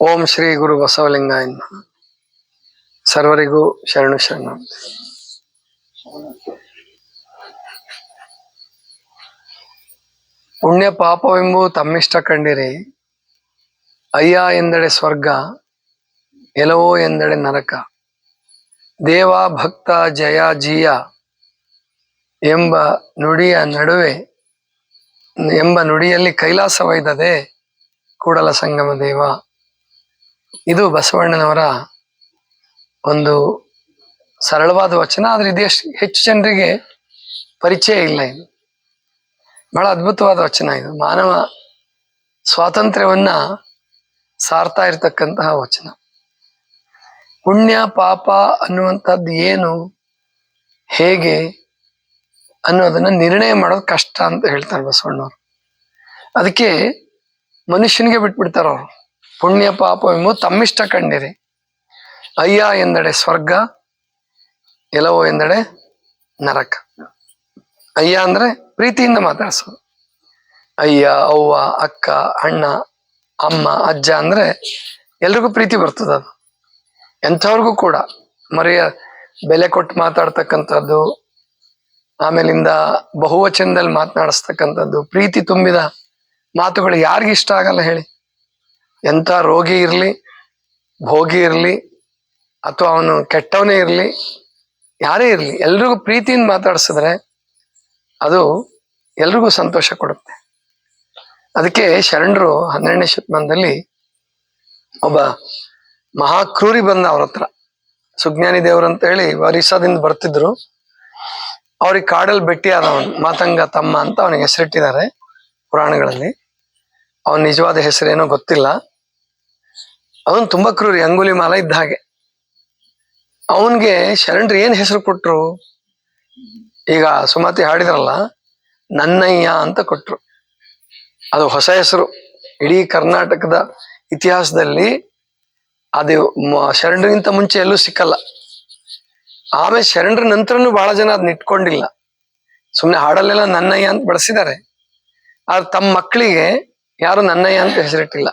ಓಂ ಶ್ರೀ ಗುರು ಬಸವಲಿಂಗಾಯ. ಸರ್ವರಿಗೂ ಶರಣು ಶರಣ. ಪುಣ್ಯ ಪಾಪವೆಂಬು ತಮ್ಮಿಷ್ಟ ಕಂಡಿರಿ. ಅಯ್ಯ ಎಂದೆಡೆ ಸ್ವರ್ಗ ಎಲವೋ ಎಂದೆಡೆ ನರಕ. ದೇವ ಭಕ್ತ ಜಯ ಜೀಯ ಎಂಬ ನುಡಿಯ ನಡುವೆ, ಎಂಬ ನುಡಿಯಲ್ಲಿ ಕೈಲಾಸವೈದದೆ ಕೂಡಲ ಸಂಗಮ ದೇವ. ಇದು ಬಸವಣ್ಣನವರ ಒಂದು ಸರಳವಾದ ವಚನ, ಆದ್ರೆ ಇದು ಹೆಚ್ಚು ಜನರಿಗೆ ಪರಿಚಯ ಇಲ್ಲ ಇದು. ಬಹಳ ಅದ್ಭುತವಾದ ವಚನ ಇದು. ಮಾನವ ಸ್ವಾತಂತ್ರ್ಯವನ್ನ ಸಾರ್ತಾ ಇರತಕ್ಕಂತಹ ವಚನ. ಪುಣ್ಯ, ಪಾಪ ಅನ್ನುವಂಥದ್ದು ಏನು, ಹೇಗೆ ಅನ್ನೋದನ್ನ ನಿರ್ಣಯ ಮಾಡೋದು ಕಷ್ಟ ಅಂತ ಹೇಳ್ತಾರೆ ಬಸವಣ್ಣವರು. ಅದಕ್ಕೆ ಮನುಷ್ಯನಿಗೆ ಬಿಟ್ಬಿಡ್ತಾರ ಅವ್ರು ಪುಣ್ಯ ಪಾಪವೆಂಬು ತಮ್ಮಿಷ್ಟ ಕಂಡಿರಿ. ಅಯ್ಯ ಎಂದಡೆ ಸ್ವರ್ಗ ಎಲವೋ ಎಂದಡೆ ನರಕ. ಅಯ್ಯ ಅಂದ್ರೆ ಪ್ರೀತಿಯಿಂದ ಮಾತಾಡ್ಸೋದು. ಅಯ್ಯ, ಅವ್ವ, ಅಕ್ಕ, ಅಣ್ಣ, ಅಮ್ಮ, ಅಜ್ಜ ಅಂದ್ರೆ ಎಲ್ರಿಗೂ ಪ್ರೀತಿ ಬರ್ತದ ಅದು. ಎಂಥವ್ರಿಗೂ ಕೂಡ. ಮರೆಯ ಬೆಲೆ ಕೊಟ್ಟು ಮಾತಾಡ್ತಕ್ಕಂಥದ್ದು, ಆಮೇಲಿಂದ ಬಹುವಚನದಲ್ಲಿ ಮಾತನಾಡಿಸ್ತಕ್ಕಂಥದ್ದು, ಪ್ರೀತಿ ತುಂಬಿದ ಮಾತುಗಳು ಯಾರಿಗಿಷ್ಟ ಆಗಲ್ಲ ಹೇಳಿ. ಎಂಥ ರೋಗಿ ಇರಲಿ, ಭೋಗಿ ಇರಲಿ, ಅಥವಾ ಅವನು ಕೆಟ್ಟವನೇ ಇರಲಿ, ಯಾರೇ ಇರಲಿ, ಎಲ್ರಿಗೂ ಪ್ರೀತಿಯಿಂದ ಮಾತಾಡಿಸಿದ್ರೆ ಅದು ಎಲ್ರಿಗೂ ಸಂತೋಷ ಕೊಡುತ್ತೆ. ಅದಕ್ಕೆ ಶರಣರು ಹನ್ನೆರಡನೇ ಶತಮಾನದಲ್ಲಿ ಒಬ್ಬ ಮಹಾಕ್ರೂರಿ ಬಂದ ಅವ್ರ ಹತ್ರ. ಸುಜ್ಞಾನಿ ದೇವರು ಅಂತ ಹೇಳಿ ಒರಿಸ್ಸಾದಿಂದ ಬರ್ತಿದ್ರು. ಅವ್ರಿಗೆ ಕಾಡಲ್ಲಿ ಭೇಟಿ ಆದವನು ಮಾತಂಗ ತಮ್ಮ ಅಂತ ಅವನಿಗೆ ಹೆಸರಿಟ್ಟಿದ್ದಾರೆ ಪುರಾಣಗಳಲ್ಲಿ. ಅವನ ನಿಜವಾದ ಹೆಸರೇನೋ ಗೊತ್ತಿಲ್ಲ. ಅವನು ತುಂಬಾ ಕ್ರೂರಿ, ಅಂಗುಲಿ ಮಾಲ ಇದ್ದ ಹಾಗೆ. ಅವನ್ಗೆ ಶರಣರು ಏನ್ ಹೆಸರು ಕೊಟ್ರು? ಈಗ ಸುಮತಿ ಹಾಡಿದ್ರಲ್ಲ, ನನ್ನಯ್ಯ ಅಂತ ಕೊಟ್ರು. ಅದು ಹೊಸ ಹೆಸರು. ಇಡೀ ಕರ್ನಾಟಕದ ಇತಿಹಾಸದಲ್ಲಿ ಅದು ಶರಣರಿಗಿಂತ ಮುಂಚೆ ಎಲ್ಲೂ ಸಿಕ್ಕಲ್ಲ. ಆಮೇಲೆ ಶರಣರ ನಂತರನು ಬಹಳ ಜನ ಅದನ್ನ ಇಟ್ಕೊಂಡಿಲ್ಲ. ಸುಮ್ಮನೆ ಹಾಡಲ್ಲೆಲ್ಲ ನನ್ನಯ್ಯ ಅಂತ ಬಳಸಿದ್ದಾರೆ. ಆದ್ರೆ ತಮ್ಮ ಮಕ್ಕಳಿಗೆ ಯಾರು ನನ್ನಯ್ಯ ಅಂತ ಹೆಸರಿಟ್ಟಿಲ್ಲ.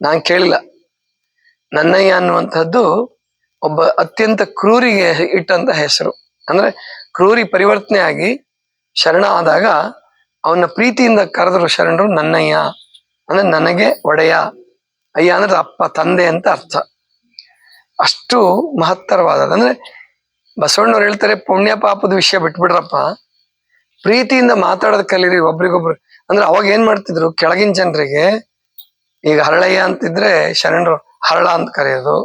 ನಾನ್ ಕೇಳಿಲ್ಲ. ನನ್ನಯ್ಯ ಅನ್ನುವಂಥದ್ದು ಒಬ್ಬ ಅತ್ಯಂತ ಕ್ರೂರಿಗೆ ಇಟ್ಟಂತ ಹೆಸರು. ಅಂದ್ರೆ ಕ್ರೂರಿ ಪರಿವರ್ತನೆ ಆಗಿ ಶರಣ ಆದಾಗ ಅವನ ಪ್ರೀತಿಯಿಂದ ಕರೆದರು ಶರಣರು, ನನ್ನಯ್ಯ, ಅಂದ್ರೆ ನನಗೆ ಒಡೆಯ, ಅಯ್ಯ, ಅಂದ್ರೆ ಅಪ್ಪ, ತಂದೆ ಅಂತ ಅರ್ಥ. ಅಷ್ಟು ಮಹತ್ತರವಾದದ್ದು. ಅಂದ್ರೆ ಬಸವಣ್ಣವ್ರು ಹೇಳ್ತಾರೆ, ಪುಣ್ಯ ಪಾಪದ ವಿಷಯ ಬಿಟ್ಬಿಡ್ರಪ್ಪ. ಪ್ರೀತಿಯಿಂದ ಮಾತಾಡೋದ್ ಕಲೀರಿ ಒಬ್ರಿಗೊಬ್ರು. ಅಂದ್ರೆ ಅವಾಗ ಏನ್ ಮಾಡ್ತಿದ್ರು, ಕೆಳಗಿನ ಜನರಿಗೆ, ಈಗ ಹರಳಯ್ಯ ಅಂತಿದ್ರೆ ಶರಣರು ಹರಳ ಅಂತ ಕರೆಯೋದು,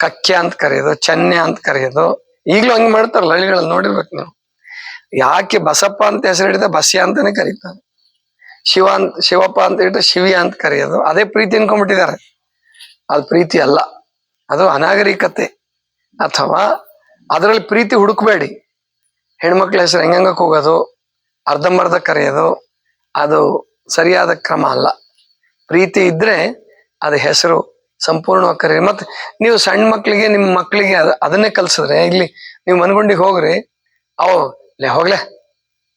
ಕಕ್ಕೆ ಅಂತ ಕರೆಯೋದು, ಚನ್ನೆ ಅಂತ ಕರೆಯೋದು, ಈಗಲೂ ಹಂಗೆ ಮಾಡ್ತಾರಲ್ಲ ಹಳ್ಳಿಗಳಲ್ಲಿ ನೋಡಿರ್ಬೇಕು ನೀವು. ಯಾಕೆ ಬಸಪ್ಪ ಅಂತ ಹೆಸರಿಡಿದ ಬಸ್ಯ ಅಂತಾನೆ ಕರೀತಾರೆ. ಶಿವ ಅಂತ, ಶಿವಪ್ಪ ಅಂತ ಹೇಳಿದ್ರೆ ಶಿವಿ ಅಂತ ಕರೆಯೋದು, ಅದೇ ಪ್ರೀತಿ ಅನ್ಕೊಂಡ್ಬಿಟ್ಟಿದ್ದಾರೆ. ಅದು ಪ್ರೀತಿ ಅಲ್ಲ, ಅದು ಅನಾಗರಿಕತೆ. ಅಥವಾ ಅದರಲ್ಲಿ ಪ್ರೀತಿ ಹುಡುಕ್ಬೇಡಿ. ಹೆಣ್ಮಕ್ಳ ಹೆಸರು ಹೆಂಗಂಗ ಹೋಗೋದು, ಅರ್ಧಂಬರ್ಧ ಕರೆಯೋದು, ಅದು ಸರಿಯಾದ ಕ್ರಮ ಅಲ್ಲ. ಪ್ರೀತಿ ಇದ್ರೆ ಅದು ಹೆಸರು ಸಂಪೂರ್ಣವಾಗಿ ಕರೀರಿ ಮತ್ತೆ ನೀವು ಸಣ್ಣ ಮಕ್ಕಳಿಗೆ ನಿಮ್ಮ ಮಕ್ಕಳಿಗೆ ಅದ- ಅದನ್ನೇ ಕಲ್ಸಿದ್ರೆ, ಇಲ್ಲಿ ನೀವು ಮನಗುಂಡಿಗೆ ಹೋಗ್ರಿ. ಅವು, ಲೇ ಹೋಗ್ಲೆ.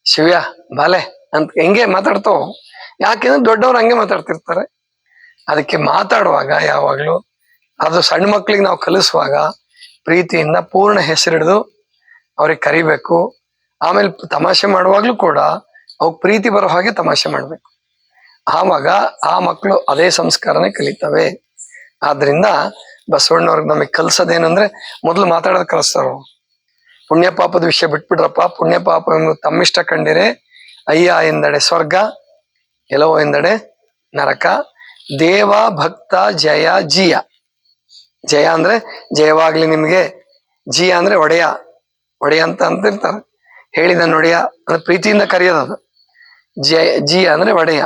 ಶಿವ್ಯ, ಬಾಲೆ, ಅಂತ ಹೆಂಗೆ ಮಾತಾಡ್ತಾವ ಯಾಕೆಂದ್ರೆ ದೊಡ್ಡವ್ರು ಹಂಗೆ ಮಾತಾಡ್ತಿರ್ತಾರೆ. ಅದಕ್ಕೆ ಮಾತಾಡುವಾಗ ಯಾವಾಗಲೂ, ಅದು ಸಣ್ಣ ಮಕ್ಕಳಿಗೆ ನಾವು ಕಲಿಸುವಾಗ ಪ್ರೀತಿಯಿಂದ ಪೂರ್ಣ ಹೆಸರಿಡಿದು ಅವ್ರಿಗೆ ಕರಿಬೇಕು. ಆಮೇಲೆ ತಮಾಷೆ ಮಾಡುವಾಗ್ಲೂ ಕೂಡ ಅವ್ ಪ್ರೀತಿ ಬರೋ ಹಾಗೆ ತಮಾಷೆ ಮಾಡ್ಬೇಕು. ಆವಾಗ ಆ ಮಕ್ಕಳು ಅದೇ ಸಂಸ್ಕಾರನೇ ಕಲಿತವೆ. ಆದ್ರಿಂದ ಬಸವಣ್ಣವ್ರಿಗೆ ನಮಗೆ ಕಲ್ಸೋದೇನಂದ್ರೆ ಮೊದಲು ಮಾತಾಡೋದು ಕಲಿಸ್ತಾರ. ಪುಣ್ಯ ಪಾಪದ ವಿಷಯ ಬಿಟ್ಬಿಡ್ರಪ್ಪ, ಪುಣ್ಯ ಪಾಪ ತಮ್ಮಿಷ್ಟ ಕಂಡಿರೆ ಅಯ್ಯ ಎಂದಡೆ ಸ್ವರ್ಗ ಎಲವೋ ಎಂದಡೆ ನರಕ. ದೇವ ಭಕ್ತ ಜಯ ಜಿಯ. ಜಯ ಅಂದ್ರೆ ಜಯವಾಗ್ಲಿ ನಿಮ್ಗೆ, ಜಿಯ ಅಂದ್ರೆ ಒಡೆಯ. ಒಡೆಯ ಅಂತ ಅಂತಿರ್ತಾರೆ. ಹೇಳಿದ ಒಡೆಯ ಅಂದ್ರೆ ಪ್ರೀತಿಯಿಂದ ಕರೆಯೋದದು ಜಯ, ಜಿಯ ಅಂದ್ರೆ ಒಡೆಯ.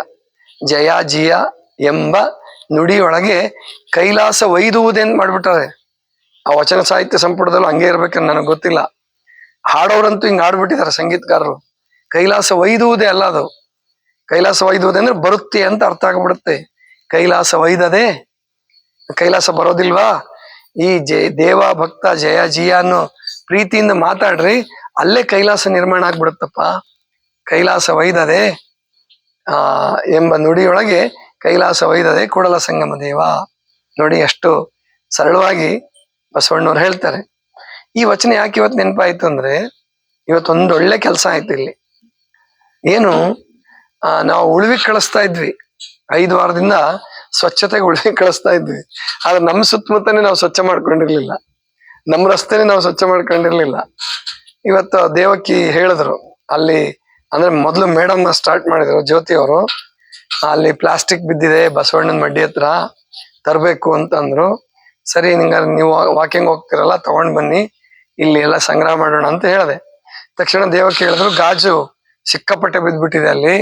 ಜಯ, ಜಿಯ ಎಂಬ ನುಡಿಯೊಳಗೆ ಕೈಲಾಸ ಒಯ್ದುವುದೆಂದು ಮಾಡ್ಬಿಟ್ಟಾರೆ. ಆ ವಚನ ಸಾಹಿತ್ಯ ಸಂಪುಟದಲ್ಲೂ ಹಂಗೆ ಇರ್ಬೇಕಂತ ನನಗೆ ಗೊತ್ತಿಲ್ಲ. ಹಾಡೋರಂತೂ ಹಿಂಗೆ ಹಾಡ್ಬಿಟ್ಟಿದ್ದಾರೆ ಸಂಗೀತಗಾರರು. ಕೈಲಾಸ ಒಯ್ದುವುದೇ ಅಲ್ಲ ಅದು. ಕೈಲಾಸ ಒಯ್ದುವುದೇ ಅಂದ್ರೆ ಬರುತ್ತೆ ಅಂತ ಅರ್ಥ ಆಗ್ಬಿಡುತ್ತೆ. ಕೈಲಾಸ ಒಯ್ದದೆ ಕೈಲಾಸ ಬರೋದಿಲ್ವಾ? ಈ ಜಯ ದೇವ ಭಕ್ತ ಜಯ ಜಿಯ ಅನ್ನೋ ಪ್ರೀತಿಯಿಂದ ಮಾತಾಡ್ರಿ, ಅಲ್ಲೇ ಕೈಲಾಸ ನಿರ್ಮಾಣ ಆಗ್ಬಿಡುತ್ತಪ್ಪ. ಕೈಲಾಸ ಒಯ್ದದೆ, ಆ, ಎಂಬ ನುಡಿಯೊಳಗೆ ಕೈಲಾಸ ಒಯ್ದದೆ ಕೂಡಲ ಸಂಗಮ ದೇವ. ನೋಡಿ ಅಷ್ಟು ಸರಳವಾಗಿ ಬಸವಣ್ಣವ್ರು ಹೇಳ್ತಾರೆ. ಈ ವಚನ ಯಾಕೆ ಇವತ್ತು ನೆನಪಾಯ್ತು ಅಂದ್ರೆ, ಇವತ್ತೊಂದು ಒಳ್ಳೆ ಕೆಲಸ ಆಯ್ತು ಇಲ್ಲಿ. ಏನು ನಾವು ಉಳಿವಿ ಕಳಿಸ್ತಾ ಇದ್ವಿ. ಐದು ವಾರದಿಂದ ಸ್ವಚ್ಛತೆಗೆ ಉಳಿವಿ ಕಳಿಸ್ತಾ ಇದ್ವಿ. ಆದ್ರೆ ನಮ್ಮ ಸುತ್ತಮುತ್ತನೇ ನಾವು ಸ್ವಚ್ಛ ಮಾಡ್ಕೊಂಡಿರ್ಲಿಲ್ಲ. ನಮ್ಮ ರಸ್ತೆನೆ ನಾವು ಸ್ವಚ್ಛ ಮಾಡ್ಕೊಂಡಿರ್ಲಿಲ್ಲ. ಇವತ್ತು ದೇವಕ್ಕಿ ಹೇಳಿದ್ರು. ಅಲ್ಲಿ, ಅಂದ್ರೆ ಮೊದಲು ಮೇಡಮ್ ಸ್ಟಾರ್ಟ್ ಮಾಡಿದ್ರು ಜ್ಯೋತಿ ಅವರು ಅಲ್ಲಿ ಪ್ಲಾಸ್ಟಿಕ್ ಬಿದ್ದಿದೆ, ಬಸವಣ್ಣನ ಮಡ್ಡಿ ಹತ್ರ ತರಬೇಕು ಅಂತಂದ್ರು. ಸರಿ, ನಿಂಗ ನೀವು ವಾಕಿಂಗ್ ಹೋಗ್ತಿರಲ್ಲ, ತಗೊಂಡ್ ಬನ್ನಿ, ಇಲ್ಲಿ ಎಲ್ಲ ಸಂಗ್ರಹ ಮಾಡೋಣ ಅಂತ ಹೇಳಿದೆ. ತಕ್ಷಣ ದೇವಕ್ಕೆ ಕೇಳಿದ್ರು, ಗಾಜು ಸಿಕ್ಕಾಪಟ್ಟೆ ಬಿದ್ದ್ಬಿಟ್ಟಿದೆ ಅಲ್ಲಿ,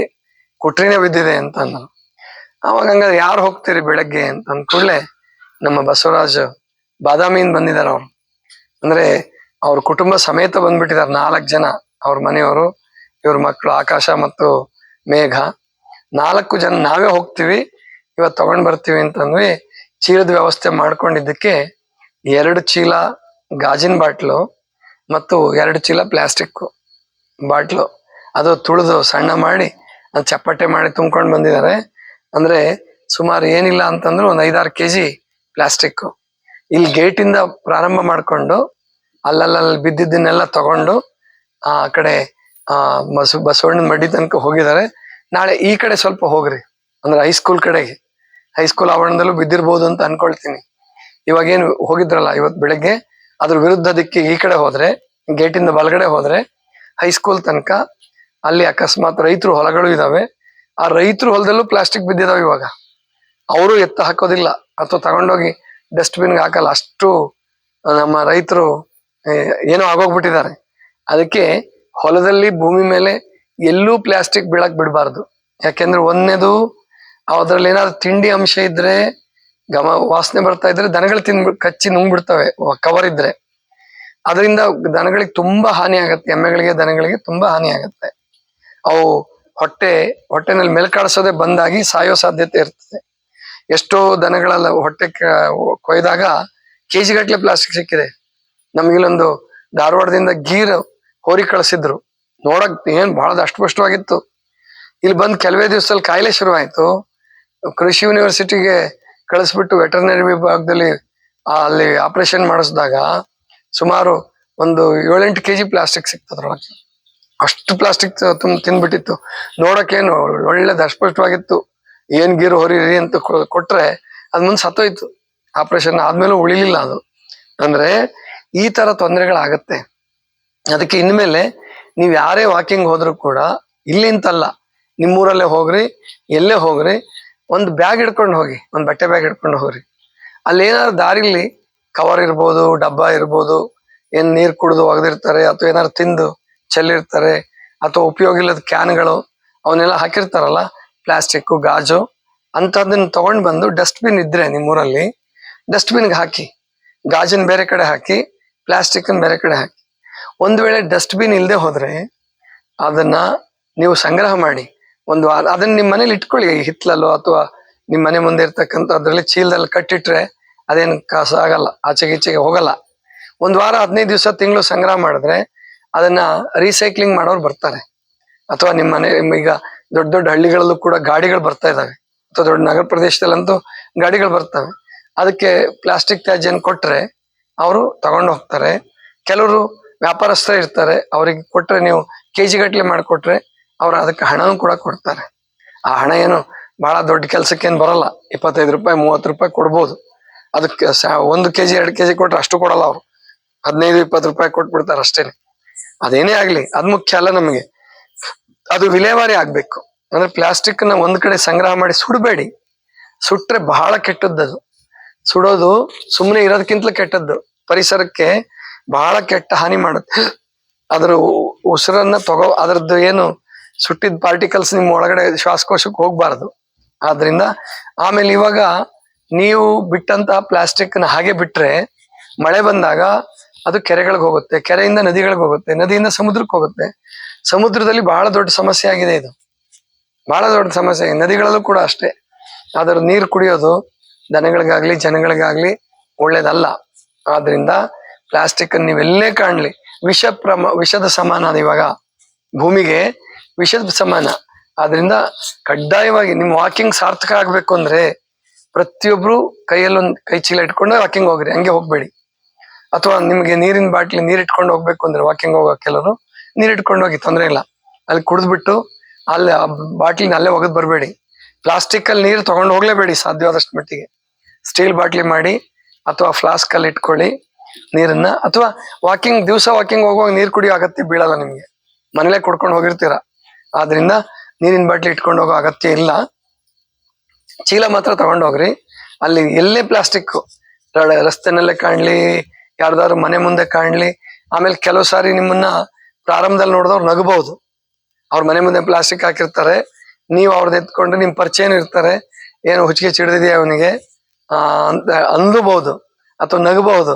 ಕೊಟ್ರಿನೇ ಬಿದ್ದಿದೆ ಅಂತ ಅಂದ್ರು ಅವಾಗ ಹಂಗಾದ್ರೆ ಯಾರು ಹೋಗ್ತೀರಿ ಬೆಳಗ್ಗೆ ಅಂತ ಅಂದ ಕೂಡಲೇ ನಮ್ಮ ಬಸವರಾಜ್ ಬಾದಾಮಿಯಿಂದ ಬಂದಿದ್ದಾರೆ ಅವ್ರು. ಅಂದ್ರೆ ಅವ್ರ ಕುಟುಂಬ ಸಮೇತ ಬಂದ್ಬಿಟ್ಟಿದ್ದಾರೆ ನಾಲ್ಕು ಜನ, ಅವ್ರ ಮನೆಯವರು, ಇವ್ರ ಮಕ್ಕಳು ಆಕಾಶ ಮತ್ತು ಮೇಘ. ನಾಲ್ಕು ಜನ ನಾವೇ ಹೋಗ್ತೀವಿ ಇವತ್ತು ತಗೊಂಡು ಬರ್ತೀವಿ ಅಂತಂದ್ವಿ ಚೀಲದ ವ್ಯವಸ್ಥೆ ಮಾಡ್ಕೊಂಡಿದ್ದಕ್ಕೆ ಎರಡು ಚೀಲ ಗಾಜಿನ ಬಾಟ್ಲು ಮತ್ತು ಎರಡು ಚೀಲ ಪ್ಲಾಸ್ಟಿಕ್ ಬಾಟ್ಲು. ಅದು ತುಳಿದು ಸಣ್ಣ ಮಾಡಿ ಅದು ಚಪ್ಪಟೆ ಮಾಡಿ ತುಂಬ್ಕೊಂಡು ಬಂದಿದ್ದಾರೆ. ಅಂದ್ರೆ ಸುಮಾರು ಏನಿಲ್ಲ ಅಂತಂದ್ರೆ ಒಂದು ಐದಾರು ಕೆ ಜಿ ಪ್ಲಾಸ್ಟಿಕ್. ಇಲ್ಲಿ ಗೇಟಿಂದ ಪ್ರಾರಂಭ ಮಾಡಿಕೊಂಡು ಅಲ್ಲಲ್ಲಲ್ಲಿ ಬಿದ್ದಿದ್ದನ್ನೆಲ್ಲ ತಗೊಂಡು ಆ ಕಡೆ ಆ ಬಸವಣ್ಣನ ಮಡ್ಡಿ ತನಕ ಹೋಗಿದ್ದಾರೆ. ನಾಳೆ ಈ ಕಡೆ ಸ್ವಲ್ಪ ಹೋಗ್ರಿ. ಅಂದ್ರೆ ಹೈಸ್ಕೂಲ್ ಕಡೆಗೆ. ಹೈಸ್ಕೂಲ್ ಆವರಣದಲ್ಲೂ ಬಿದ್ದಿರ್ಬೋದು ಅಂತ ಅನ್ಕೊಳ್ತೀನಿ. ಇವಾಗ ಏನು ಹೋಗಿದ್ರಲ್ಲ ಇವತ್ತು ಬೆಳಗ್ಗೆ? ಅದ್ರ ವಿರುದ್ಧ ದಿಕ್ಕಿ ಈ ಕಡೆ ಹೋದ್ರೆ ಗೇಟಿಂದ ಬಲಗಡೆ ಹೋದ್ರೆ ಹೈಸ್ಕೂಲ್ ತನಕ ಅಲ್ಲಿ ಅಕಸ್ಮಾತ್ ರೈತರು ಹೊಲಗಳು ಇದಾವೆ. ಆ ರೈತರು ಹೊಲದಲ್ಲೂ ಪ್ಲಾಸ್ಟಿಕ್ ಬಿದ್ದಿದಾವೆ ಇವಾಗ. ಅವರು ಎತ್ತ ಹಾಕೋದಿಲ್ಲ. ಅಥವಾ ತಗೊಂಡೋಗಿ ಡಸ್ಟ್ಬಿನ್ಗೆ ಹಾಕಲ್ಲ. ಅಷ್ಟು ನಮ್ಮ ರೈತರು ಏನೋ ಆಗೋಗ್ಬಿಟ್ಟಿದ್ದಾರೆ. ಅದಕ್ಕೆ ಹೊಲದಲ್ಲಿ ಭೂಮಿ ಮೇಲೆ ಎಲ್ಲೂ ಪ್ಲಾಸ್ಟಿಕ್ ಬೀಳಕ್ ಬಿಡಬಾರ್ದು. ಯಾಕೆಂದ್ರೆ ಒಂದನೇದು ಅದ್ರಲ್ಲಿ ಏನಾದ್ರು ತಿಂಡಿ ಅಂಶ ಇದ್ರೆ ಗಮ, ವಾಸನೆ ಬರ್ತಾ ಇದ್ರೆ ದನಗಳು ತಿಂದ್ ಕಚ್ಚಿ ನುಂಗ್ಬಿಡ್ತವೆ ಕವರ್ ಇದ್ರೆ. ಅದರಿಂದ ದನಗಳಿಗೆ ತುಂಬಾ ಹಾನಿ ಆಗತ್ತೆ, ಎಮ್ಮೆಗಳಿಗೆ, ದನಗಳಿಗೆ ತುಂಬಾ ಹಾನಿ ಆಗತ್ತೆ. ಅವು ಹೊಟ್ಟೆ, ಹೊಟ್ಟೆನಲ್ಲಿ ಮೆಲ್ಕಾಡಿಸೋದೆ ಬಂದಾಗಿ ಸಾಯೋ ಸಾಧ್ಯತೆ ಇರ್ತದೆ. ಎಷ್ಟೋ ದನಗಳೆಲ್ಲ ಹೊಟ್ಟೆ ಕೊಯ್ದಾಗ ಕೆಜಿ ಗಟ್ಲೆ ಪ್ಲಾಸ್ಟಿಕ್ ಸಿಕ್ಕಿದೆ. ನಮಗಿಲ್ಲೊಂದು ಧಾರವಾಡದಿಂದ ಗೀರ್ ಹೋರಿ ಕಳಿಸಿದ್ರು. ನೋಡಕ್ ಏನ್ ಬಹಳ ಅಷ್ಟಪಷ್ಟವಾಗಿತ್ತು ಇಲ್ಲಿ ಬಂದ್ ಕೆಲವೇ ದಿವಸದಲ್ಲಿ ಕಾಯಿಲೆ ಶುರುವಾಯಿತು. ಕೃಷಿ ಯೂನಿವರ್ಸಿಟಿಗೆ ಕಳಿಸ್ಬಿಟ್ಟು ವೆಟರ್ನರಿ ವಿಭಾಗದಲ್ಲಿ ಅಲ್ಲಿ ಆಪರೇಷನ್ ಮಾಡಿಸಿದಾಗ ಸುಮಾರು ಒಂದು ಏಳೆಂಟು ಕೆ ಜಿ ಪ್ಲಾಸ್ಟಿಕ್ ಸಿಕ್ತದ್ರೊಳಗೆ ಅಷ್ಟು ಪ್ಲಾಸ್ಟಿಕ್ ತುಂಬ ತಿಂದ್ಬಿಟ್ಟಿತ್ತು ನೋಡಕ್ಕೇನು ಒಳ್ಳೆ ಅಸ್ಪಷ್ಟವಾಗಿತ್ತು ಏನ್ ಗೀರು ಹೊರೀರಿ ಅಂತ ಕೊಟ್ರೆ ಅದ್ ಮುಂದೆ ಸತ್ತೋಯ್ತು. ಆಪರೇಷನ್ ಆದ್ಮೇಲೂ ಉಳಿಲಿಲ್ಲ ಅದು. ಅಂದ್ರೆ ಈ ತರ ತೊಂದರೆಗಳಾಗತ್ತೆ. ಅದಕ್ಕೆ ಇನ್ಮೇಲೆ ನೀವ್ ಯಾರೇ ವಾಕಿಂಗ್ ಹೋದ್ರು ಕೂಡ ಇಲ್ಲಿಂತಲ್ಲ, ನಿಮ್ಮೂರಲ್ಲೇ ಹೋಗ್ರಿ, ಎಲ್ಲೇ ಹೋಗ್ರಿ, ಒಂದು ಬ್ಯಾಗ್ ಹಿಡ್ಕೊಂಡು ಹೋಗಿ, ಒಂದು ಬಟ್ಟೆ ಬ್ಯಾಗ್ ಹಿಡ್ಕೊಂಡು ಹೋಗ್ರಿ. ಅಲ್ಲಿ ಏನಾದ್ರು ದಾರಿಲಿ ಕವರ್ ಇರ್ಬೋದು, ಡಬ್ಬ ಇರ್ಬೋದು, ಏನ್ ನೀರ್ ಕುಡಿದು ಒಗೆದಿರ್ತಾರೆ, ಅಥವಾ ಏನಾದ್ರು ತಿಂದು ಚೆಲ್ಲಿರ್ತಾರೆ, ಅಥವಾ ಉಪಯೋಗ ಇಲ್ಲದ ಕ್ಯಾನ್ಗಳು, ಅವನ್ನೆಲ್ಲ ಹಾಕಿರ್ತಾರಲ್ಲ ಪ್ಲಾಸ್ಟಿಕ್ಕು ಗಾಜು ಅಂತದನ್ನ ತಗೊಂಡ್ ಬಂದು ಡಸ್ಟ್ಬಿನ್ ಇದ್ರೆ ನಿಮ್ಮೂರಲ್ಲಿ ಡಸ್ಟ್ಬಿನ್ಗೆ ಹಾಕಿ, ಗಾಜಿನ ಬೇರೆ ಕಡೆ ಹಾಕಿ ಪ್ಲಾಸ್ಟಿಕ್ ಬೇರೆ ಕಡೆ ಹಾಕಿ. ಒಂದ್ ವೇಳೆ ಡಸ್ಟ್ಬಿನ್ ಇಲ್ಲದೆ ಹೋದ್ರೆ ಅದನ್ನ ನೀವು ಸಂಗ್ರಹ ಮಾಡಿ. ಒಂದು ಅದನ್ನ ನಿಮ್ಮ ಮನೇಲಿ ಇಟ್ಕೊಳ್ಳಿ ಹಿತ್ತಲಲ್ಲೋ ಅಥವಾ ನಿಮ್ಮ ಮನೆ ಮುಂದೆ ಇರ್ತಕ್ಕಂಥ ಅದ್ರಲ್ಲಿ ಚೀಲದಲ್ಲಿ ಕಟ್ಟಿಟ್ರೆ ಅದೇನು ಕಸ ಆಗಲ್ಲ, ಆಚೆಗೆ ಈಚೆಗೆ ಹೋಗಲ್ಲ. ಒಂದು ವಾರ ಹದಿನೈದು ದಿವಸ ತಿಂಗಳು ಸಂಗ್ರಹ ಮಾಡಿದ್ರೆ ಅದನ್ನ ರೀಸೈಕ್ಲಿಂಗ್ ಮಾಡೋರು ಬರ್ತಾರೆ. ಅಥವಾ ನಿಮ್ಮ ಮನೆ, ಈಗ ದೊಡ್ಡ ದೊಡ್ಡ ಹಳ್ಳಿಗಳಲ್ಲೂ ಕೂಡ ಗಾಡಿಗಳು ಬರ್ತಾ ಇದಾವೆ. ಅಥವಾ ದೊಡ್ಡ ನಗರ ಪ್ರದೇಶದಲ್ಲಂತೂ ಗಾಡಿಗಳು ಬರ್ತವೆ. ಅದಕ್ಕೆ ಪ್ಲಾಸ್ಟಿಕ್ ತ್ಯಾಜ್ಯನ ಕೊಟ್ರೆ ಅವರು ತಗೊಂಡು ಹೋಗ್ತಾರೆ. ಕೆಲವರು ವ್ಯಾಪಾರಸ್ಥರೇ ಇರ್ತಾರೆ, ಅವ್ರಿಗೆ ಕೊಟ್ರೆ ನೀವು ಕೆಜಿ ಗಟ್ಲೆ ಮಾಡಿಕೊಟ್ರೆ ಅವ್ರು ಅದಕ್ಕೆ ಹಣವೂ ಕೂಡ ಕೊಡ್ತಾರೆ. ಆ ಹಣ ಏನು ಬಹಳ ದೊಡ್ಡ ಕೆಲಸಕ್ಕೇನು ಬರಲ್ಲ. ಇಪ್ಪತ್ತೈದು ರೂಪಾಯಿ, ಮೂವತ್ತು ರೂಪಾಯಿ ಕೊಡ್ಬೋದು. ಅದಕ್ಕೆ ಒಂದು ಕೆಜಿ, ಎರಡು ಕೆ ಜಿ ಕೊಟ್ರೆ ಅಷ್ಟು ಕೊಡಲ್ಲ ಅವರು. ಹದಿನೈದು, ಇಪ್ಪತ್ತು ರೂಪಾಯಿ ಕೊಟ್ಬಿಡ್ತಾರೆ ಅಷ್ಟೇನೆ. ಅದೇನೇ ಆಗಲಿ, ಅದು ಮುಖ್ಯ ಅಲ್ಲ ನಮಗೆ. ಅದು ವಿಲೇವಾರಿ ಆಗಬೇಕು. ಅಂದ್ರೆ ಪ್ಲಾಸ್ಟಿಕ್ನ ಒಂದು ಒಂದ್ ಕಡೆ ಸಂಗ್ರಹ ಮಾಡಿ ಸುಡಬೇಡಿ. ಸುಟ್ರೆ ಬಹಳ ಕೆಟ್ಟದ್ದು ಸುಡೋದು ಸುಮ್ಮನೆ ಇರೋದಕ್ಕಿಂತಲೂ ಕೆಟ್ಟದ್ದು. ಪರಿಸರಕ್ಕೆ ಬಹಳ ಕೆಟ್ಟ ಹಾನಿ ಮಾಡುತ್ತೆ. ಅದ್ರ ಉಸಿರನ್ನ ತಗೋ, ಅದ್ರದ್ದು ಏನು ಸುಟ್ಟಿದ ಪಾರ್ಟಿಕಲ್ಸ್ ನಿಮ್ಮ ಒಳಗಡೆ ಶ್ವಾಸಕೋಶಕ್ಕೆ ಹೋಗ್ಬಾರ್ದು. ಆದ್ರಿಂದ ಆಮೇಲೆ ಇವಾಗ ನೀವು ಬಿಟ್ಟಂತ ಪ್ಲಾಸ್ಟಿಕ್ನ ಹಾಗೆ ಬಿಟ್ರೆ ಮಳೆ ಬಂದಾಗ ಅದು ಕೆರೆಗಳಿಗೆ ಹೋಗುತ್ತೆ, ಕೆರೆಯಿಂದ ನದಿಗಳಿಗೆ ಹೋಗುತ್ತೆ, ನದಿಯಿಂದ ಸಮುದ್ರಕ್ಕೆ ಹೋಗುತ್ತೆ. ಸಮುದ್ರದಲ್ಲಿ ಬಹಳ ದೊಡ್ಡ ಸಮಸ್ಯೆ ಆಗಿದೆ ಇದು. ಬಹಳ ದೊಡ್ಡ ಸಮಸ್ಯೆ ನದಿಗಳಲ್ಲೂ ಕೂಡ ಅಷ್ಟೇ. ಅದರ ನೀರು ಕುಡಿಯೋದು ದನಗಳಿಗಾಗ್ಲಿ, ಜನಗಳಿಗಾಗ್ಲಿ ಒಳ್ಳೇದಲ್ಲ. ಆದ್ರಿಂದ ಪ್ಲಾಸ್ಟಿಕ್ ನೀವೆಲ್ಲೇ ಕಾಣ್ಲಿ. ವಿಷ ಪ್ರಮ, ವಿಷದ ಸಮಾನ ಅದು ಇವಾಗ. ಭೂಮಿಗೆ ವಿಷದ ಸಮಾನ. ಆದ್ರಿಂದ ಕಡ್ಡಾಯವಾಗಿ ನಿಮ್ ವಾಕಿಂಗ್ ಸಾರ್ಥಕ ಆಗ್ಬೇಕು ಅಂದ್ರೆ ಪ್ರತಿಯೊಬ್ರು ಕೈಯಲ್ಲೊಂದು ಕೈ ಚೀಲ ಇಟ್ಕೊಂಡು ವಾಕಿಂಗ್ ಹೋಗ್ರಿ. ಹಂಗೆ ಹೋಗ್ಬೇಡಿ. ಅಥವಾ ನಿಮ್ಗೆ ನೀರಿನ ಬಾಟ್ಲಿ ನೀರ್ ಇಟ್ಕೊಂಡು ಹೋಗ್ಬೇಕು ಅಂದ್ರೆ ವಾಕಿಂಗ್ ಹೋಗೋ ಕೆಲವರು ನೀರ್ ಇಟ್ಕೊಂಡು ಹೋಗಿ, ತೊಂದ್ರೆ ಇಲ್ಲ. ಅಲ್ಲಿ ಕುಡಿದ್ಬಿಟ್ಟು ಅಲ್ಲಿ ಬಾಟ್ಲಿನ ಅಲ್ಲೇ ಒಗದ್ ಬರಬೇಡಿ. ಪ್ಲಾಸ್ಟಿಕ್ ಅಲ್ಲಿ ನೀರು ತಗೊಂಡು ಹೋಗ್ಲೇಬೇಡಿ ಸಾಧ್ಯವಾದಷ್ಟು ಮಟ್ಟಿಗೆ. ಸ್ಟೀಲ್ ಬಾಟ್ಲಿ ಮಾಡಿ ಅಥವಾ ಫ್ಲಾಸ್ಕ್ ಅಲ್ಲಿ ಇಟ್ಕೊಳ್ಳಿ. ನೀರನ್ನ? ಅಥವಾ ವಾಕಿಂಗ್ ದಿವಸ ವಾಕಿಂಗ್ ಹೋಗುವಾಗ ನೀರು ಕುಡಿಯೋ ಅಗತ್ಯ ಬೀಳಲ್ಲ ನಿಮ್ಗೆ? ಮನೇಲೆ ಕುಡ್ಕೊಂಡು ಹೋಗಿರ್ತೀರ? ಆದ್ರಿಂದ ನೀರಿನ ಬಾಟ್ಲಿ ಇಟ್ಕೊಂಡು ಹೋಗೋ ಅಗತ್ಯ ಇಲ್ಲ. ಚೀಲ ಮಾತ್ರ ತಗೊಂಡೋಗ್ರಿ ಅಲ್ಲಿ ಎಲ್ಲೇ ಪ್ಲಾಸ್ಟಿಕ್ ರಸ್ತೆನಲ್ಲೇ ಕಾಣ್ಲಿ, ಯಾರ್ದಾದ್ರು ಮನೆ ಮುಂದೆ ಕಾಣ್ಲಿ, ಆಮೇಲೆ ಕೆಲವು ಸಾರಿ ನಿಮ್ಮನ್ನ ಪ್ರಾರಂಭದಲ್ಲಿ ನೋಡಿದವ್ರು ನಗಬಹುದು ಅವ್ರ ಮನೆ ಮುಂದೆ ಪ್ಲಾಸ್ಟಿಕ್ ಹಾಕಿರ್ತಾರೆ. ನೀವು ಅವ್ರದ್ದು ಎತ್ಕೊಂಡ್ರೆ ನಿಮ್ ಪರಿಚಯನ ಇರ್ತಾರೆ. ಏನು ಹುಚ್ಚಿಗೆ ಚಿಡಿದಿದೆಯಾ ಅವನಿಗೆ? ಅಂತ ಅಂದಬಹುದು ಅಥವಾ ನಗಬಹುದು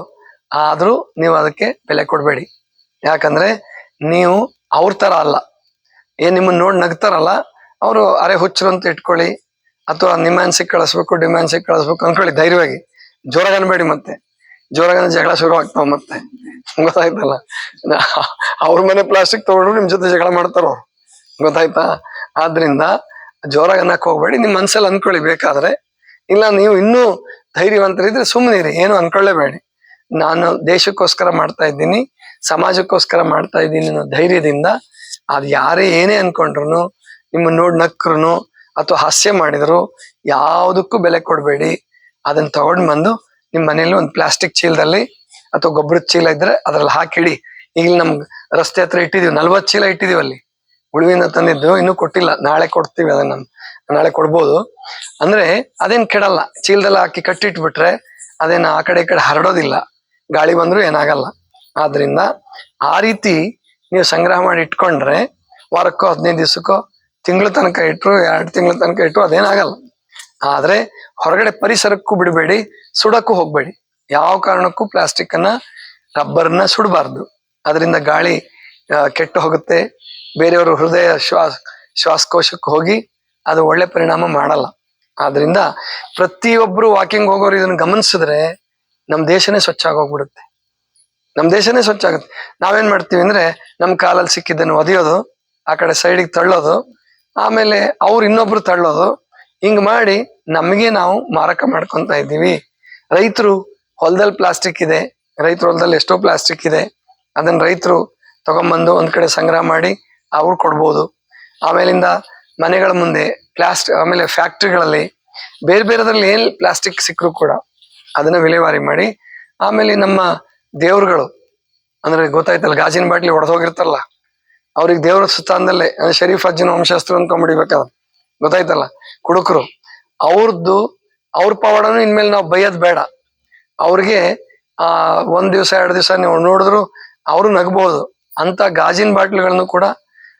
ಆದ್ರೂ ನೀವು ಅದಕ್ಕೆ ಬೆಲೆ ಕೊಡಬೇಡಿ. ಯಾಕಂದ್ರೆ ನೀವು ಅವ್ರ ತರ ಅಲ್ಲ. ಏನ್ ನಿಮ್ಮನ್ನ ನೋಡಿ ನಗ್ತಾರಲ್ಲ, ಅವರು ಅರೆ ಹುಚ್ಚರು ಅಂತ ಇಟ್ಕೊಳ್ಳಿ, ಅಥವಾ ನಿಮ್ಯಾನ್ಸಿಗೆ ಕಳಿಸ್ಬೇಕು ಡಿಮ್ಯಾನ್ಸಿಗೆ ಕಳಿಸ್ಬೇಕು ಅನ್ಕೊಳ್ಳಿ ಧೈರ್ಯವಾಗಿ. ಜೋರಾಗನ್ಬೇಡಿ ಮತ್ತೆ. ಜೋರಾಗನ ಜಗಳ ಶುರು ಆಗ್ತಾವ ಮತ್ತೆ. ಗೊತ್ತಾಯ್ತಲ್ಲ? ಅವ್ರ ಮನೆ ಪ್ಲಾಸ್ಟಿಕ್ ತಗೊಂಡ್ರು ನಿಮ್ಮ ಜೊತೆ ಜಗಳ ಮಾಡ್ತಾರೋ ಅವ್ರು. ಗೊತ್ತಾಯ್ತಾ? ಆದ್ರಿಂದ ಜೋರಾಗಿ ಹೋಗ್ಬೇಡಿ ನಿಮ್ಮ ಮನ್ಸಲ್ಲಿ ಅನ್ಕೊಳ್ಳಿ ಬೇಕಾದ್ರೆ. ಇಲ್ಲ ನೀವು ಇನ್ನೂ ಧೈರ್ಯವಂತರಿದ್ರೆ ಸುಮ್ಮನಿರಿ ಏನು ಅನ್ಕೊಳ್ಳೇಬೇಡಿ ನಾನು ದೇಶಕ್ಕೋಸ್ಕರ ಮಾಡ್ತಾ ಇದ್ದೀನಿ, ಸಮಾಜಕ್ಕೋಸ್ಕರ ಮಾಡ್ತಾ ಇದ್ದೀನಿ ಅನ್ನೋ ಧೈರ್ಯದಿಂದ ಅದು ಯಾರೇ ಏನೇ ಅನ್ಕೊಂಡ್ರು ನಿಮ್ಮ ನೋಡ್ ನಕ್ರು ಅಥವಾ ಹಾಸ್ಯ ಮಾಡಿದ್ರು, ಯಾವುದಕ್ಕೂ ಬೆಲೆ ಕೊಡಬೇಡಿ. ಅದನ್ನ ತಗೊಂಡ್ ಬಂದು ನಿಮ್ ಮನೇಲಿ ಒಂದು ಪ್ಲಾಸ್ಟಿಕ್ ಚೀಲದಲ್ಲಿ ಅಥವಾ ಗೊಬ್ಬರದ ಚೀಲ ಇದ್ರೆ ಅದ್ರಲ್ಲಿ ಹಾಕಿಡಿ. ಈಗ ನಮ್ ರಸ್ತೆ ಹತ್ರ ಇಟ್ಟಿದೀವಿ ನಲ್ವತ್ ಚೀಲ ಇಟ್ಟಿದೀವಿ ಅಲ್ಲಿ. ಉಳುವಿನ ತಂದಿದ್ದು ಇನ್ನೂ ಕೊಟ್ಟಿಲ್ಲ, ನಾಳೆ ಕೊಡ್ತೀವಿ ಅದನ್ನ, ನಾಳೆ ಕೊಡ್ಬೋದು. ಅಂದ್ರೆ ಅದೇನ್ ಕೆಡಲ್ಲ, ಚೀಲದಲ್ಲಿ ಹಾಕಿ ಕಟ್ಟಿಟ್ಬಿಟ್ರೆ ಅದೇನ ಆ ಕಡೆ ಈ ಕಡೆ ಹರಡೋದಿಲ್ಲ. ಗಾಳಿ ಬಂದ್ರು ಏನಾಗಲ್ಲ. ಆದ್ರಿಂದ ಆ ರೀತಿ ನೀವು ಸಂಗ್ರಹ ಮಾಡಿ ಇಟ್ಕೊಂಡ್ರೆ ವಾರಕ್ಕೋ ಹದಿನೈದು ದಿವಸಕ್ಕೋ ತಿಂಗಳ ತನಕ ಇಟ್ರು, ಎರಡು ತಿಂಗಳ ತನಕ ಇಟ್ಟರು ಅದೇನಾಗಲ್ಲ. ಆದ್ರೆ ಹೊರಗಡೆ ಪರಿಸರಕ್ಕೂ ಬಿಡಬೇಡಿ, ಸುಡಕ್ಕೂ ಹೋಗಬೇಡಿ. ಯಾವ ಕಾರಣಕ್ಕೂ ಪ್ಲಾಸ್ಟಿಕ್ ಅನ್ನ, ರಬ್ಬರ್ನ ಸುಡಬಾರ್ದು. ಅದರಿಂದ ಗಾಳಿ ಕೆಟ್ಟು ಹೋಗುತ್ತೆ. ಬೇರೆಯವರು ಹೃದಯ ಶ್ವಾಸ, ಶ್ವಾಸಕೋಶಕ್ಕೆ ಹೋಗಿ ಅದು ಒಳ್ಳೆ ಪರಿಣಾಮ ಮಾಡಲ್ಲ. ಆದ್ರಿಂದ ಪ್ರತಿಯೊಬ್ರು ವಾಕಿಂಗ್ ಹೋಗೋರು ಇದನ್ನ ಗಮನಿಸಿದ್ರೆ ನಮ್ ದೇಶನೇ ಸ್ವಚ್ಛ ಆಗೋಗ್ಬಿಡುತ್ತೆ. ನಮ್ಮ ದೇಶನೇ ಸ್ವಚ್ಛ ಆಗುತ್ತೆ. ನಾವೇನ್ ಮಾಡ್ತೀವಿ ಅಂದ್ರೆ ನಮ್ಮ ಕಾಲಲ್ಲಿ ಸಿಕ್ಕಿದ್ದನ್ನು ಒದೆಯೋದು, ಆ ಕಡೆ ಸೈಡಿಗೆ ತಳ್ಳೋದು, ಆಮೇಲೆ ಅವ್ರು ಇನ್ನೊಬ್ರು ತಳ್ಳೋದು, ಹಿಂಗ್ ಮಾಡಿ ನಮಗೆ ನಾವು ಮಾರಾಟ ಮಾಡ್ಕೊಂತ ಇದ್ದೀವಿ. ರೈತರು ಹೊಲದಲ್ಲಿ ಪ್ಲಾಸ್ಟಿಕ್ ಇದೆ, ರೈತರ ಹೊಲದಲ್ಲಿ ಎಷ್ಟೋ ಪ್ಲಾಸ್ಟಿಕ್ ಇದೆ. ಅದನ್ನ ರೈತರು ತಗೊಂಬಂದು ಒಂದ್ ಕಡೆ ಸಂಗ್ರಹ ಮಾಡಿ ಅವ್ರು ಕೊಡ್ಬೋದು. ಆಮೇಲಿಂದ ಮನೆಗಳ ಮುಂದೆ ಪ್ಲಾಸ್ಟಿಕ್ ಆಮೇಲೆ ಫ್ಯಾಕ್ಟ್ರಿಗಳಲ್ಲಿ ಬೇರೆ ಬೇರೆದ್ರಲ್ಲಿ ಏನ್ ಪ್ಲಾಸ್ಟಿಕ್ ಸಿಕ್ಕರು ಕೂಡ ಅದನ್ನ ವಿಲೇವಾರಿ ಮಾಡಿ, ಆಮೇಲೆ ನಮ್ಮ ದೇವ್ರುಗಳು, ಅಂದ್ರೆ ಗೊತ್ತಾಯ್ತಲ್ಲ, ಗಾಜಿನ ಬಾಟ್ಲಿ ಹೋಗಿರ್ತಲ್ಲ ಅವ್ರಿಗೆ ದೇವ್ರ ಸ್ಥಾನದಲ್ಲೇ ಅಂದ್ರೆ ಶರೀಫ್ ಅಜ್ಜನ ವಂಶಸ್ತ್ರ ಅನ್ಕೊಂಡ್ಬಿಡಿಬೇಕಾದ ಗೊತ್ತಾಯ್ತಲ್ಲ, ಕುಡುಕರು ಅವ್ರದ್ದು ಅವ್ರ ಪವಾಡನು ಇನ್ಮೇಲೆ ನಾವು ಬೈಯೋದ್ ಬೇಡ. ಅವ್ರಿಗೆ, ಆ, ಒಂದ್ ದಿವ್ಸ, ಎರಡು ದಿವಸ ನೀವು ನೋಡಿದ್ರು ಅವರು ನಗಬಹುದು ಅಂತ ಗಾಜಿನ ಬಾಟ್ಲಿಗಳನ್ನು ಕೂಡ,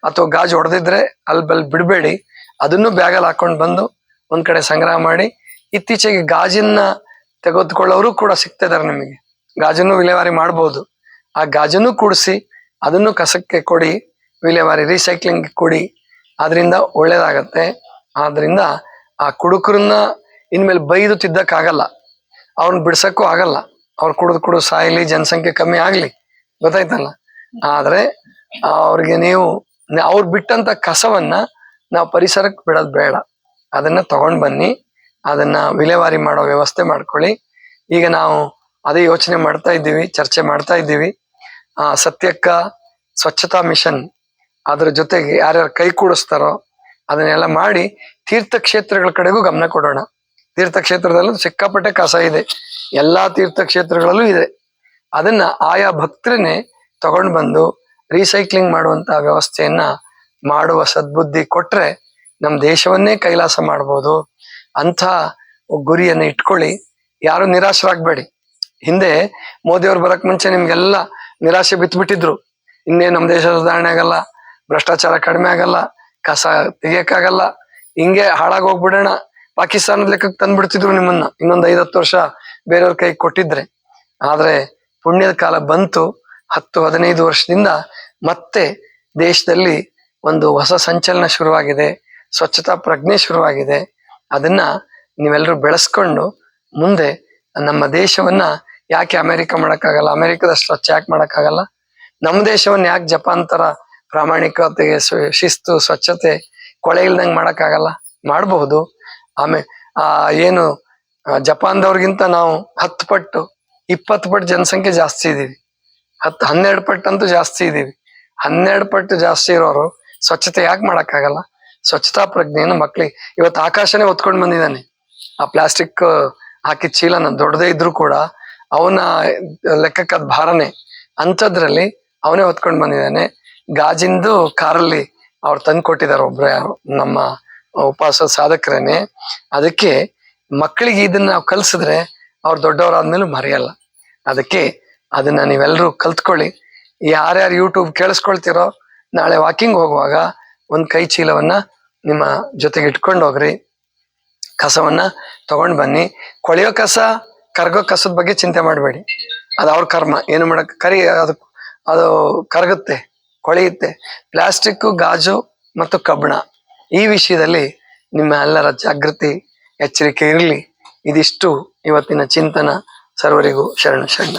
ಅಥವಾ ಗಾಜು ಹೊಡೆದಿದ್ರೆ ಅಲ್ಲಿ ಬಲ್ ಬಿಡಬೇಡಿ. ಅದನ್ನು ಬ್ಯಾಗಲ್ಲಿ ಹಾಕೊಂಡು ಬಂದು ಒಂದ್ ಕಡೆ ಸಂಗ್ರಹ ಮಾಡಿ, ಇತ್ತೀಚೆಗೆ ಗಾಜಿನ ತೆಗೆದುಕೊಳ್ಳೋರು ಕೂಡ ಸಿಗ್ತಾ ಇದಾರೆ ನಿಮಗೆ. ಗಾಜನ್ನು ವಿಲೇವಾರಿ ಮಾಡಬಹುದು ಆ ಗಾಜನ್ನು ಕೂಡಿಸಿ ಅದನ್ನು ಕಸಕ್ಕೆ ಕೊಡಿ, ವಿಲೇವಾರಿ ರೀಸೈಕ್ಲಿಂಗ್ ಕೊಡಿ. ಅದರಿಂದ ಒಳ್ಳೇದಾಗತ್ತೆ. ಆದ್ರಿಂದ ಆ ಕುಡುಕರನ್ನ ಇನ್ಮೇಲೆ ಬೈದು ತಿದ್ದಕ್ಕಾಗಲ್ಲ. ಅವ್ರನ್ನ ಬಿಡ್ಸಕ್ಕೂ ಆಗಲ್ಲ. ಅವ್ರು ಕುಡಿದು ಕುಡಿದು ಸಾಯಲಿ, ಜನಸಂಖ್ಯೆ ಕಮ್ಮಿ ಆಗ್ಲಿ. ಗೊತ್ತಾಯ್ತಲ್ಲ? ಆದರೆ ಅವ್ರಿಗೆ ನೀವು ಅವ್ರು ಬಿಟ್ಟಂತ ಕಸವನ್ನ ನಾವು ಪರಿಸರಕ್ಕೆ ಬಿಡೋದು ಬೇಡ. ಅದನ್ನ ತಗೊಂಡ್ ಬನ್ನಿ. ಅದನ್ನ ವಿಲೇವಾರಿ ಮಾಡೋ ವ್ಯವಸ್ಥೆ ಮಾಡ್ಕೊಳ್ಳಿ. ಈಗ ನಾವು ಅದೇ ಯೋಚನೆ ಮಾಡ್ತಾ ಇದ್ದೀವಿ, ಚರ್ಚೆ ಮಾಡ್ತಾ ಇದ್ದೀವಿ. ಆ, ಸತ್ಯಕ್ಕ ಸ್ವಚ್ಛತಾ ಮಿಷನ್ ಅದರ ಜೊತೆಗೆ ಯಾರ್ಯಾರು ಕೈ ಕೂಡಿಸ್ತಾರೋ ಅದನ್ನೆಲ್ಲ ಮಾಡಿ ತೀರ್ಥಕ್ಷೇತ್ರಗಳ ಕಡೆಗೂ ಗಮನ ಕೊಡೋಣ. ತೀರ್ಥಕ್ಷೇತ್ರದಲ್ಲೂ ಸಿಕ್ಕಾಪಟ್ಟೆ ಕಸ ಇದೆ. ಎಲ್ಲಾ ತೀರ್ಥಕ್ಷೇತ್ರಗಳಲ್ಲೂ ಇದೆ. ಅದನ್ನ ಆಯಾ ಭಕ್ತರನ್ನೇ ತಗೊಂಡು ಬಂದು ರೀಸೈಕ್ಲಿಂಗ್ ಮಾಡುವಂತ ವ್ಯವಸ್ಥೆಯನ್ನ ಮಾಡುವ ಸದ್ಬುದ್ಧಿ ಕೊಟ್ರೆ ನಮ್ಮ ದೇಶವನ್ನೇ ಕೈಲಾಸ ಮಾಡ್ಬೋದು. ಅಂತ ಗುರಿಯನ್ನ ಇಟ್ಕೊಳ್ಳಿ. ಯಾರು ನಿರಾಶರಾಗಬೇಡಿ. ಹಿಂದೆ ಮೋದಿಯವ್ರು ಬರಕ್ ಮುಂಚೆ ನಿಮ್ಗೆಲ್ಲ ನಿರಾಶೆ ಬಿತ್ಬಿಟ್ಟಿದ್ರು. ಇನ್ನೇ ನಮ್ಮ ದೇಶ ಸುಧಾರಣೆ ಆಗಲ್ಲ, ಭ್ರಷ್ಟಾಚಾರ ಕಡಿಮೆ ಆಗಲ್ಲ, ಕಸ ತೆಗಿಯಕ್ಕಾಗಲ್ಲ. ಹಿಂಗೆ ಹಾಳಾಗಿ ಹೋಗ್ಬಿಡೋಣ. ಪಾಕಿಸ್ತಾನದ ಲೆಕ್ಕಕ್ಕೆ ತಂದ್ಬಿಡ್ತಿದ್ರು ನಿಮ್ಮನ್ನ. ಇನ್ನೊಂದು ಐದತ್ತು ವರ್ಷ ಬೇರೆಯವ್ರ ಕೈ ಕೊಟ್ಟಿದ್ರೆ. ಆದ್ರೆ ಪುಣ್ಯದ ಕಾಲ ಬಂತು. ಹತ್ತು, ಹದಿನೈದು ವರ್ಷದಿಂದ ಮತ್ತೆ ದೇಶದಲ್ಲಿ ಒಂದು ಹೊಸ ಸಂಚಲನ ಶುರುವಾಗಿದೆ. ಸ್ವಚ್ಛತಾ ಪ್ರಜ್ಞೆ ಶುರುವಾಗಿದೆ. ಅದನ್ನ ನೀವೆಲ್ಲರೂ ಬೆಳೆಸ್ಕೊಂಡು ಮುಂದೆ ನಮ್ಮ ದೇಶವನ್ನ ಯಾಕೆ ಅಮೆರಿಕ ಮಾಡಕ್ಕಾಗಲ್ಲ ಅಮೆರಿಕದಷ್ಟು ಸ್ವಚ್ಛ ಯಾಕೆ ಮಾಡಕ್ಕಾಗಲ್ಲ, ನಮ್ಮ ದೇಶವನ್ನ ಯಾಕೆ ಜಪಾನ್ ತರ ಪ್ರಾಮಾಣಿಕತೆಗೆ ಶಿಸ್ತು, ಸ್ವಚ್ಛತೆ, ಕೊಳೆ ಇಲ್ದಂಗೆ ಮಾಡಕ್ಕಾಗಲ್ಲ? ಮಾಡಬಹುದು. ಆಮೇ, ಆ, ಏನು ಜಪಾನ್ದವ್ರಿಗಿಂತ ನಾವು ಹತ್ತು ಪಟ್ಟು, ಇಪ್ಪತ್ತು ಪಟ್ಟು ಜನಸಂಖ್ಯೆ ಜಾಸ್ತಿ ಇದ್ದೀವಿ ಹತ್ತು, ಹನ್ನೆರಡು ಪಟ್ಟು ಅಂತೂ ಜಾಸ್ತಿ ಇದ್ದೀವಿ ಹನ್ನೆರಡು ಪಟ್ಟು ಜಾಸ್ತಿ ಇರೋರು ಸ್ವಚ್ಛತೆ ಯಾಕೆ ಮಾಡಕ್ಕಾಗಲ್ಲ? ಸ್ವಚ್ಛತಾ ಪ್ರಜ್ಞೆಯನ್ನು ಮಕ್ಳಿಗೆ ಇವತ್ತು ಆಕಾಶನೇ ಹೊತ್ಕೊಂಡು ಬಂದಿದ್ದಾನೆ. ಆ ಪ್ಲಾಸ್ಟಿಕ್ ಹಾಕಿದ ಚೀಲನ ದೊಡ್ಡದೇ ಇದ್ರು ಕೂಡ ಅವನ ಲೆಕ್ಕಕ್ಕದ ಭಾರನೆ ಅಂಥದ್ರಲ್ಲಿ ಅವನೇ ಹೊತ್ಕೊಂಡು ಬಂದಿದ್ದಾನೆ. ಗಾಜಿಂದು ಕಾರಲ್ಲಿ ಅವ್ರು ತಂದು ಕೊಟ್ಟಿದ್ದಾರೆ ಒಬ್ರು ನಮ್ಮ ಉಪವಾಸ ಸಾಧಕರೇನೆ. ಅದಕ್ಕೆ ಮಕ್ಕಳಿಗೆ ಇದನ್ನ ನಾವು ಕಲ್ಸಿದ್ರೆ ಅವ್ರು ದೊಡ್ಡವರಾದ್ಮೇಲೆ ಮರೆಯಲ್ಲ. ಅದಕ್ಕೆ ಅದನ್ನ ನೀವೆಲ್ಲರೂ ಕಲ್ತ್ಕೊಳ್ಳಿ. ಯಾರ್ಯಾರು ಯೂಟ್ಯೂಬ್ ಕೇಳಿಸ್ಕೊಳ್ತಿರೋ, ನಾಳೆ ವಾಕಿಂಗ್ ಹೋಗುವಾಗ ಒಂದ್ ಕೈ ಚೀಲವನ್ನ ನಿಮ್ಮ ಜೊತೆಗೆ ಇಟ್ಕೊಂಡು ಹೋಗ್ರಿ. ಕಸವನ್ನ ತಗೊಂಡ್ ಬನ್ನಿ. ಕೊಳೆಯೋ ಕಸ, ಕರ್ಗೋ ಕಸದ ಬಗ್ಗೆ ಚಿಂತೆ ಮಾಡಬೇಡಿ. ಅದು ಅವ್ರ ಕರ್ಮ. ಏನು ಮಾಡಕ್ ಕರಿ, ಅದು ಅದು ಕರಗುತ್ತೆ, ಕೊಳೆಯುತ್ತೆ. ಪ್ಲಾಸ್ಟಿಕ್, ಗಾಜು ಮತ್ತು ಕಬ್ಬಣ. ಈ ವಿಷಯದಲ್ಲಿ ನಿಮ್ಮ ಎಲ್ಲರ ಜಾಗೃತಿ, ಎಚ್ಚರಿಕೆ ಇರಲಿ. ಇದಿಷ್ಟು ಇವತ್ತಿನ ಚಿಂತನ. ಸರ್ವರಿಗೂ ಶರಣ ಶರಣ.